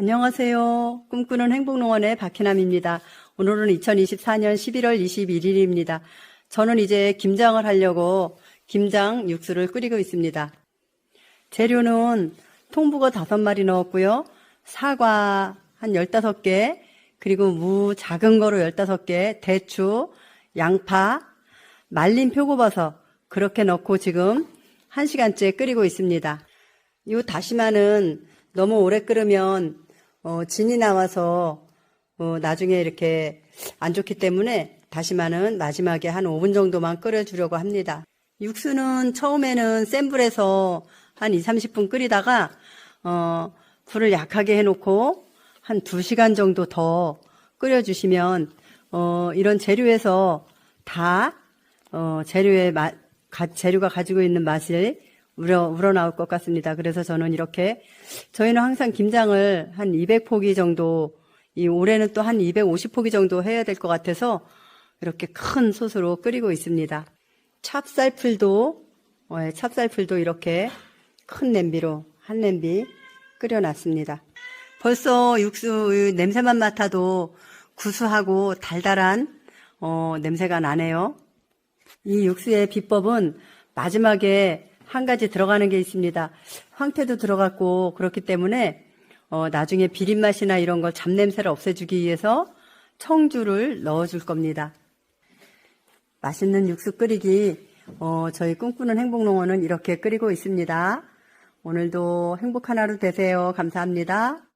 안녕하세요. 꿈꾸는 행복농원의 박희남입니다. 오늘은 2024년 11월 21일입니다. 저는 이제 김장을 하려고 김장 육수를 끓이고 있습니다. 재료는 통북어 5마리 넣었고요. 사과 한 15개, 그리고 무 작은 거로 15개, 대추, 양파, 말린 표고버섯 그렇게 넣고 지금 1시간째 끓이고 있습니다. 이 다시마는 너무 오래 끓으면 어, 진이 나와서 어, 나중에 이렇게 안 좋기 때문에 다시마는 마지막에 한 5분 정도만 끓여주려고 합니다. 육수는 처음에는 센 불에서 한 2, 30분 끓이다가 어, 불을 약하게 해놓고 한 2시간 정도 더 끓여주시면 어, 이런 재료에서 다 어, 재료의 맛, 가- 재료가 가지고 있는 맛을 우러, 우러나올 것 같습니다. 그래서 저는 이렇게, 저희는 항상 김장을 한 200포기 정도, 이 올해는 또 한 250포기 정도 해야 될 것 같아서 이렇게 큰 솥으로 끓이고 있습니다. 찹쌀풀도, 어, 예, 찹쌀풀도 이렇게 큰 냄비로, 한 냄비 끓여놨습니다. 벌써 육수 냄새만 맡아도 구수하고 달달한 어, 냄새가 나네요. 이 육수의 비법은 마지막에 한 가지 들어가는 게 있습니다. 황태도 들어갔고 그렇기 때문에 어, 나중에 비린맛이나 이런 걸 잡냄새를 없애주기 위해서 청주를 넣어줄 겁니다. 맛있는 육수 끓이기 어, 저희 꿈꾸는 행복농원은 이렇게 끓이고 있습니다. 오늘도 행복한 하루 되세요. 감사합니다.